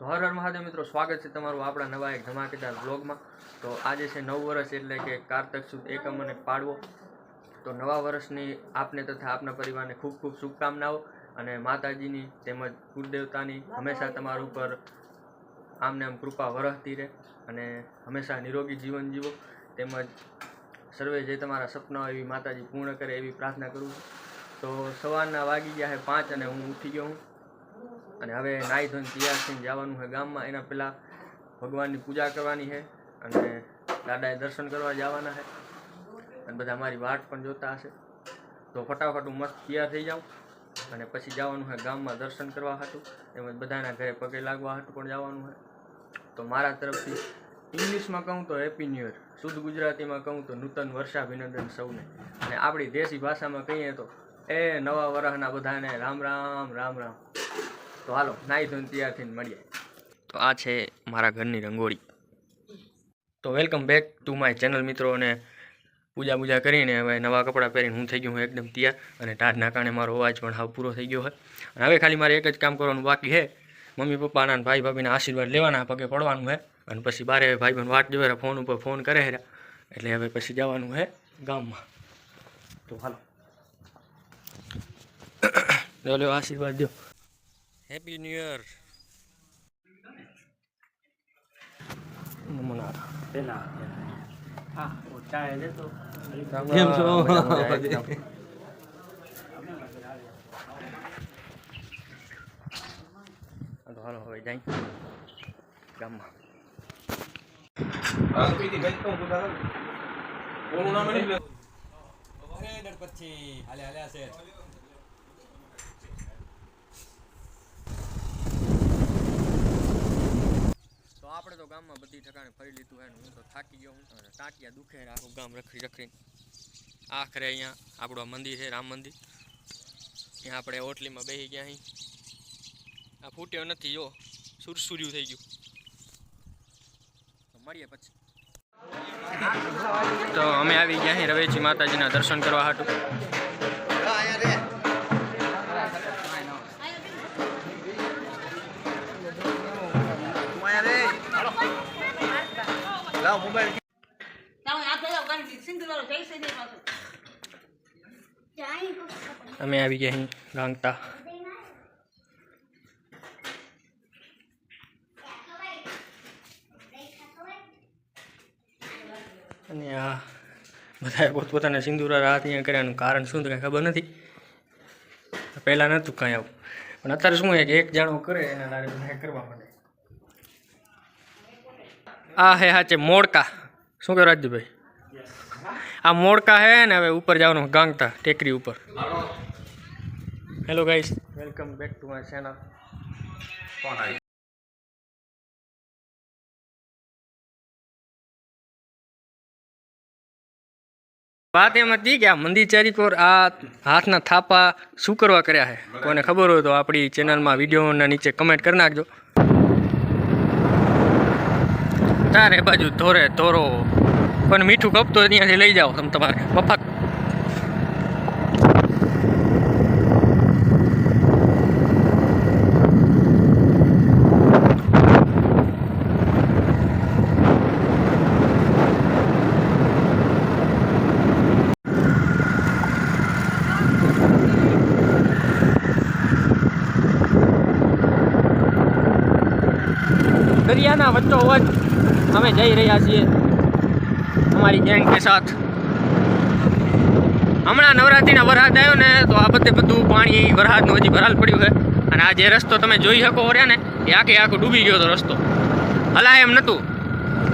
તો હર હર મહાદેવ મિત્રો, સ્વાગત છે તમારું આપણા નવા એક ધમાકેદાર બ્લોગમાં તો આજે છે નવ વર્ષ એટલે કે કારતક સુદ એકમ અને પાડવો. તો નવા વર્ષની આપને તથા આપના પરિવારને ખૂબ ખૂબ શુભકામનાઓ અને માતાજીની તેમજ કુળદેવતાની હંમેશા તમારા ઉપર આમને આમ કૃપા વરસતી રહે અને હંમેશા નિરોગી જીવન જીવો. તેમજ સર્વે જે તમારા સપના હોય એવી માતાજી પૂર્ણ કરે એવી પ્રાર્થના કરું છું. તો સવારના વાગી ગયા છે પાંચ અને હું ઉઠી ગયો હું. અને હવે નાહી ધોઈને તૈયાર થઈને જવાનું છે ગામમાં. એના પહેલાં ભગવાનની પૂજા કરવાની છે અને દાદાએ દર્શન કરવા જવાના છે. અને બધા મારી વાટ પણ જોતા હશે. તો ફટાફટ હું મસ્ત તૈયાર થઈ જાઉં અને પછી જવાનું છે ગામમાં દર્શન કરવા હતું તેમજ બધાના ઘરે પગે લાગવા હતું પણ જવાનું છે. તો મારા તરફથી ઇંગ્લિશમાં કહું તો હેપી ન્યૂ યર શુદ્ધ ગુજરાતીમાં કહું તો નૂતન વર્ષાભિનંદન સૌને. અને આપણી દેશી ભાષામાં કહીએ તો એ નવા વર્ષના બધાને રામ રામ રામ રામ. તો હાલો, નાહી ધોઈને તૈયાર મળીએ. તો આ છે મારા ઘરની રંગોળી. તો welcome back to my channel મિત્રો, અને પૂજા પૂજા કરીને હવે નવા કપડાં પહેરીને હું થઈ ગયો હું એકદમ તૈયાર, અને ટાઢના કારણે મારો અવાજ પણ હાવ પૂરો થઈ ગયો હોય અને હવે ખાલી મારે એક જ કામ કરવાનું બાકી છે. મમ્મી પપ્પાના અને ભાઈ ભાભીના આશીર્વાદ લેવાના, પગે પડવાનું છે. અને પછી બારે ભાઈ બહેન વાટ જોવે, ફોન ઉપર ફોન કરે છે. એટલે હવે પછી જવાનું છે ગામમાં. તો હાલો. લ્યો આશીર્વાદ દો હેપી ન્યુ યર નમોનાર પેલા હા ચાય લેતો કેમ છો તો હાલો હવે જાય ગામમાં તો આપણે તો ગામમાં બધી ઠકાણે ફરી લીધું હોય હું તો થાકી ગયો હું અને દુખે આખું ગામ રખડી રખડી આખરે અહીંયા આપણું મંદિર છે, રામ મંદિર. ત્યાં આપણે ઓટલીમાં બેસી ગયા અહીં. આ ફૂટ્યો નથી, જો સુરસુર્યું થઈ ગયું. તો મળીએ પછી. તો અમે આવી ગયા અહીં રવેજી માતાજીના દર્શન કરવા હાટું અમે આવી ગયા અહીં ગાંગતા અને આ બધાએ પોતપોતાના સિંદુરા રાત અહીંયા કર્યાનું કારણ શું કાંઈ ખબર નથી પહેલાં નહોતું કાંઈ આવું પણ અત્યારે શું છે કે એક જાણો કરે એના લારે બધા કરવા માંડે આ હે હાચે મોડકા. શું કહ્યું રાજુભાઈ આ મોડકા હે ને હવે ઉપર જવાનું ગાંગતા ટેકરી ઉપર. Hello guys welcome back to my channel વાત એમ હતી કે આ મંદિર પર આ હાથના થાપા શું કરવા કર્યા છે કોને ખબર હોય તો આપણી ચેનલમાં વિડીયોના નીચે કમેન્ટ કરી નાખજો. તારે બાજુ ધોરે ધોરો. પણ મીઠું કપતો ત્યાંથી લઈ જાઓ તમે તમારે. મફત દરિયાના વચ્ચો વચ અમે જઈ રહ્યા છીએ અમારી ગેંગ કે સાથ. હમણાં નવરાત્રિના વરસાદ આવ્યો ને તો આ બધે બધું પાણી, વરસાદનું હજી ભરાલ પડ્યું છે. અને આ જે રસ્તો તમે જોઈ શકો રહ્યા ને, એ આખે આખો ડૂબી ગયો હતો રસ્તો. હલા એમ નહોતું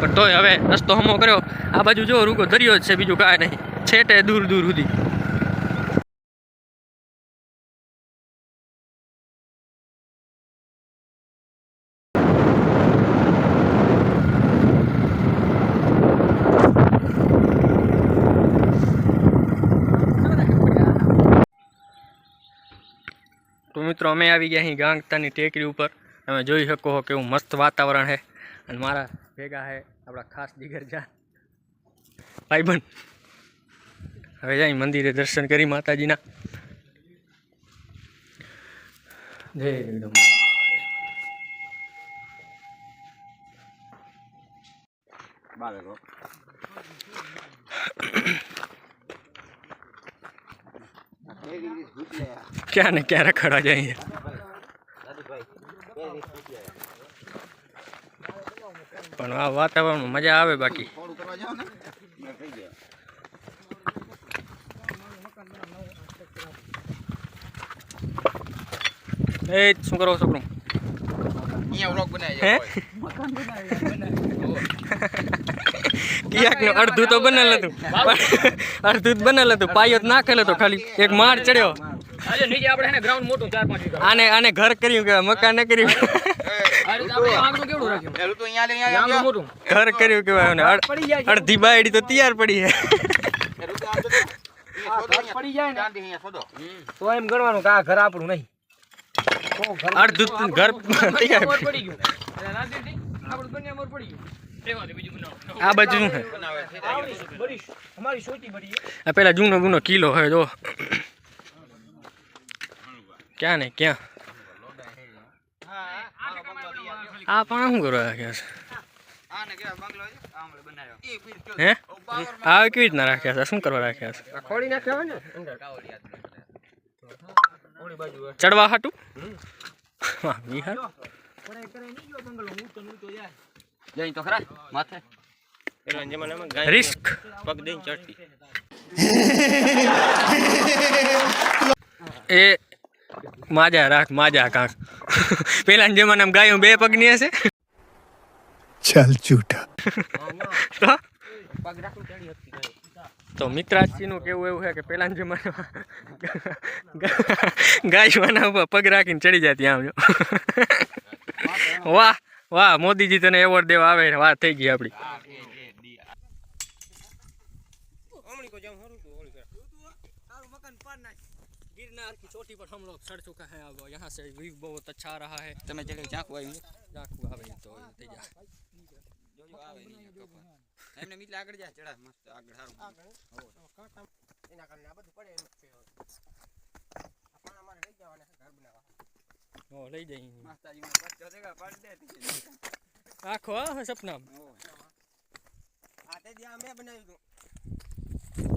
પણ તોય હવે રસ્તો હમો કર્યો. આ બાજુ જો રૂકો દરિયો જ છે, બીજું કાંઈ નહીં. છેટે દૂર દૂર સુધી. મિત્રો, અમે આવી ગયા અહીં ગાંગતાની ટેકરી ઉપર. તમે જોઈ શકો છો કેવું મસ્ત વાતાવરણ છે. અને મારા ભેગા છે આપણા ખાસ દિગરજા ભાઈબંધ. હવે જાય મંદિરે દર્શન કરી માતાજીના. જય જગદમ બાળકો ક્યાં ને ક્યાં રખડવા જાય પણ આ વાતાવરણમાં મજા આવે બાકી. થોડું કરવા જાવ ને એટલે થઈ જાય એ શું કરો છોકરો અહીંયા વ્લોગ બનાવી હે કિયાક નું અડધું તો બનેલ હતું. અડધું જ બનેલ હતું. પાયો જ નાખેલ હતો ખાલી. એક માળ ચડ્યો. આને આને ઘર કર્યું કે મકાન ને કર્યું? ઘર કર્યું કેવાય અડધી બાયડી તો તૈયાર પડી તો એમ ગણવાનું કે આ ઘર આપણું નહીં. અડધું ઘર તૈયાર પડી ગયું. આ બાજુ શું છે? પેલા જૂનો જૂનો કિલો હોય જો. ક્યાં ને ક્યાં? આ પણ શું કરવા રાખ્યા છે? હે? આ કેવી રીતના રાખ્યા છે શું કરવા રાખ્યા છે? ચડવા હાટું? હા વિહાર જઈ તો ખરા માથે. રિસ્ક. પગ દઈને ચડતી. એ માજા રાખ માજા કાંક પેલા જમાનામાં ગાયો બે પગની હશે. ચાલ છૂટા તો? મિત્રાજીનું કેવું એવું છે કે પેલા જમાનામાં ગાય વાના પગ રાખીને ચડી જાય ત્યાં વાહ. વાહ મોદીજી તને એવોર્ડ દેવા આવે ને વાત થઈ ગઈ આપણી गिरनार की चोटी पर हम लोग चढ़ चुका है अब यहाँ से व्यू बहुत अच्छा आ रहा है તમે ચડે ચાકુ આવી રાખવું આવે તો થઈ જાય જોજો આવે નહીં કપા એમને મીટલે આગળ જાય ચડા મસ્ત આગળ સારું એના કારણે આ બધું પડે એમ ઓ લઈ જઈ. માસ્તાજી મને પચ્ચો દેગા પાડ દે આખો આ સપના આ તે મેં બનાવ્યું હતું.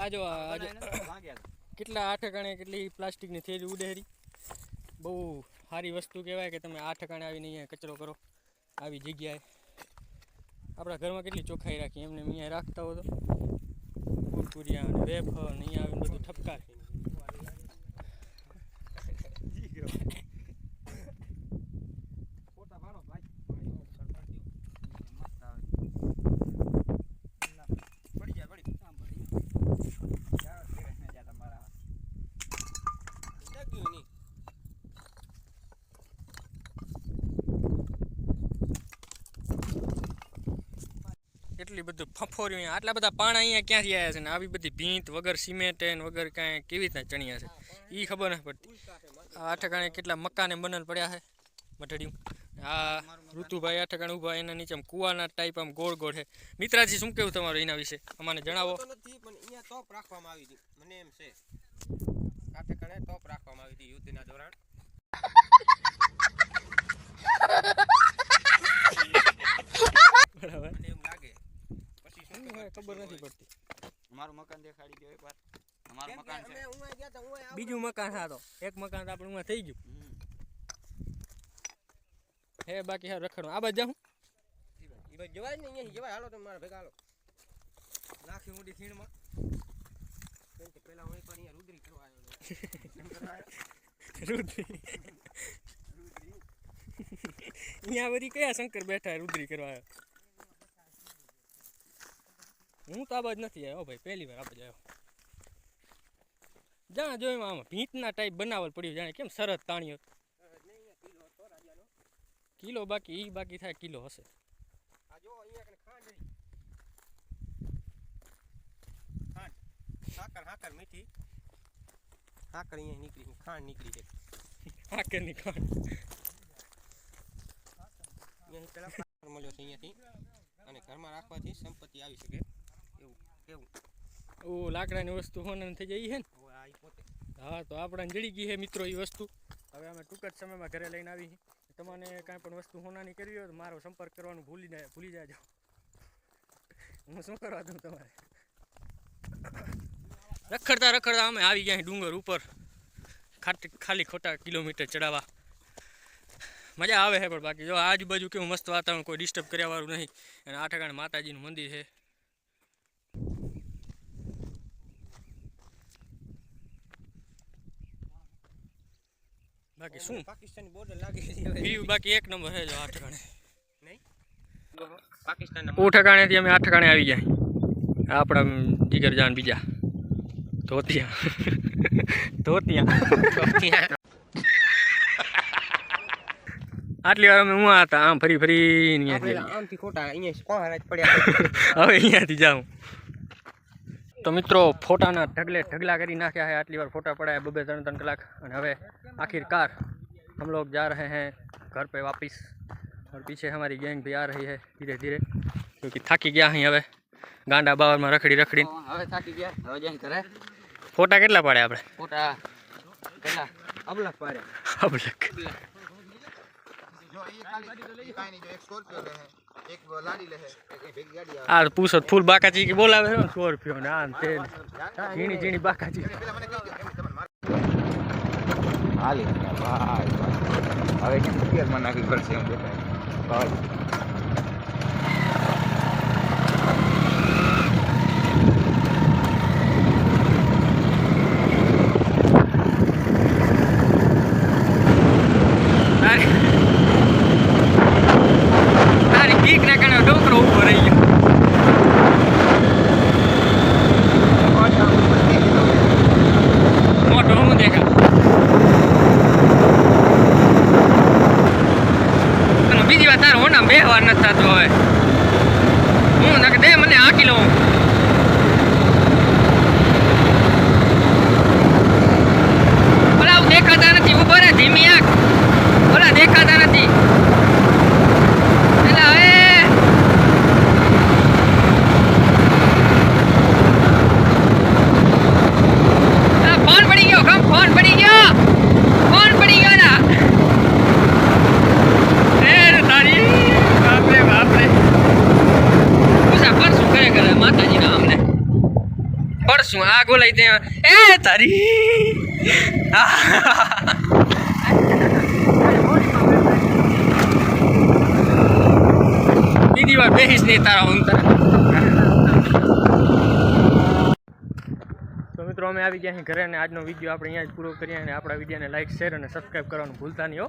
આ જો આ આ જો. ભાગ્યા કેટલા આઠ અકાણે કેટલી પ્લાસ્ટિકની થેલી ઉડેરી. બહુ સારી વસ્તુ કહેવાય કે તમે આઠ અકાણે આવીને અહીંયા કચરો કરો. આવી જગ્યાએ. આપણા ઘરમાં કેટલી ચોખ્ખાઈ રાખી એમને અહીંયા રાખતા હો તો. કુરકુરિયા અને વેફર અહીંયા આવીને બધું ઠપકાર ફોટા પાડો ભાઈ પડી જાય પડી ડગ્યું નહીં એટલી બધું ફફોર્યું અહીંયા. આટલા બધા પાણા અહીંયા ક્યાંથી આવ્યા છે ને? આવી બધી ભીંત વગર સિમેન્ટ ને વગર કાંઈ કેવી રીતના ચણ્યા છે? એ ખબર નથી પડતી. આ ઠકાણે કેટલા મકાને બનલ પડ્યા છે? મઠડિયું આ ઋતુભાઈ આ ઊભા ઊભા એના નીચે આમ કુવાના ટાઈપ આમ ગોળ ગોળ છે. મિત્રાજી શું કેવું તમારું એના વિશે? અમને જણાવો તો નથી પણ અહીંયા તોપ રાખવામાં આવી હતી. મને એમ છે. કાંઠે કણે તોપ રાખવામાં આવી હતી યુદ્ધના ધોરણ. બરાબર શું ખબર નથી પડતી. અમારું મકાન દેખાડી ગયો એકવાર અમારું મકાન છે. બીજું મકાન હા એક મકાન તો આપણે થઈ ગયું. હે બાકી હા રખડું આ બાજુ જાઉં. ભાઈ જવાય ને અહીંયા જવાય. હાલો તમે મારા ભેગા હાલો. નાખી ઊંડી ખીણમાં. પેલા હું એકવાર અહીંયા રુદ્રી કરવા આવ્યો રુદ્રી. અહીંયા વળી કયા શંકર બેઠા રુદ્રી કરવા આવ્યા? હું તો આ બાજુ નથી આવ્યો ભાઈ પહેલી વાર આ બાજુ આવ્યો. જાણે જોયું આમાં ભીંતના ટાઈપ બનાવલ પડ્યું જાણે કેમ સરસ તાણ્યો કિલો બાકી ઈ બાકી થાય કિલો હશે. સાકર સાકર મીઠી સાકર અહીંયા નીકળી ખાંડ. નીકળી છે આકરની ખાંડ. અહીંયાથી પેલા મળ્યો છે અહીંયાથી. અને ઘરમાં રાખવાથી સંપત્તિ આવી શકે. એવું એવું ઓ લાકડાની વસ્તુ હોને થઈ જાય હે ને? હા તો આપણને જડી ગઈ છે મિત્રો એ વસ્તુ. હવે અમે ટૂંક જ સમયમાં ઘરે લઈને આવી. તમને કાંઈ પણ વસ્તુ હોનાની કરવી હોય તો મારો સંપર્ક કરવાનું ભૂલી જાય ભૂલી જાજો. હું શું કરવા દઉં તમારે? રખડતા રખડતા અમે આવી ગયા ડુંગર ઉપર. ખાલી ખોટા કિલોમીટર ચડાવવા. મજા આવે છે પણ બાકી જો આજુબાજુ કેવું મસ્ત વાતાવરણ કોઈ ડિસ્ટર્બ કર્યા વાળું નહીં. અને આ ઠેકાણે માતાજીનું મંદિર છે બાકી શું? પાકિસ્તાની બોર્ડર લાગી હવે. બાકી એક નંબર છે જો આ ઠેકાણે પાકિસ્તાનના ઓ ઠેકાણેથી અમે આ ઠેકાણે આવી ગયા. આપણા જીગરજાન બીજા. ધોતિયા. ધોતિયા. આટલી વાર અમે હું હતા? આમ ફરી ફરી આમથી ખોટા અહીંયા કોહારા જ પડ્યા. હવે અહીંયાથી જાઉં. તો મિત્રો ફોટાના ઢગલે ઢગલા કરી નાખ્યા है આટલી વાર ફોટા પડાયા બબે ત્રણ ત્રણ કલાક અને હવે आखिरकार हम लोग जा रहे हैं घर पे वापस और पीछे हमारी गैंग भी आ रही है धीरे धीरे क्योंकि થાકી ગયા અહીં હવે ગાંડા બાવરમાં રખડી રખડી હવે થાકી ગયા હવે જઈ કરે ફોટા કેટલા પાડ્યા આપણે ફોટા કેટલા અબલા પારે અબલક આ પૂછો ફૂલ બાકાચી કે બોલાવે છે? સ્કોર્પિયો ને આ ને તે ઝીણી ઝીણી બાકાજી. હાલી. ભાઈ હવે નાખી પડશે એમ દેખાય ભાઈ તારી તારી કીક ને કણે ડોકરો ઉપર રહી ગયો મોટો હું દેખા અને બીજી વાત તારો હોના બે વાર નથી થતો હવે હું નકે દે મને આકી લઉં ઓલા આવું દેખાતા નથી ઊભો રે ધીમી આંખ ઓલા દેખાતા નથી એલા એ આ ફોન પડી ગયો કમ ફોન પડી ગયો ફોન પડી ગયો ના એ રે તારી બાપરે બાપરે પૂછા પર શું કરે કરે માતાજીના અમને પડશું આ લઈ દે. એ તારી. બીજી વાર બેહીશ નહીં તારા હું તો મિત્રો, અમે આવી ગયા ઘરે અને આજનો વીડિયો આપણે અહીંયા જ પૂરો કરીએ અને આપણા વિડીયોને લાઈક શેર અને સબસ્ક્રાઈબ કરવાનું ભૂલતા નહીં હો.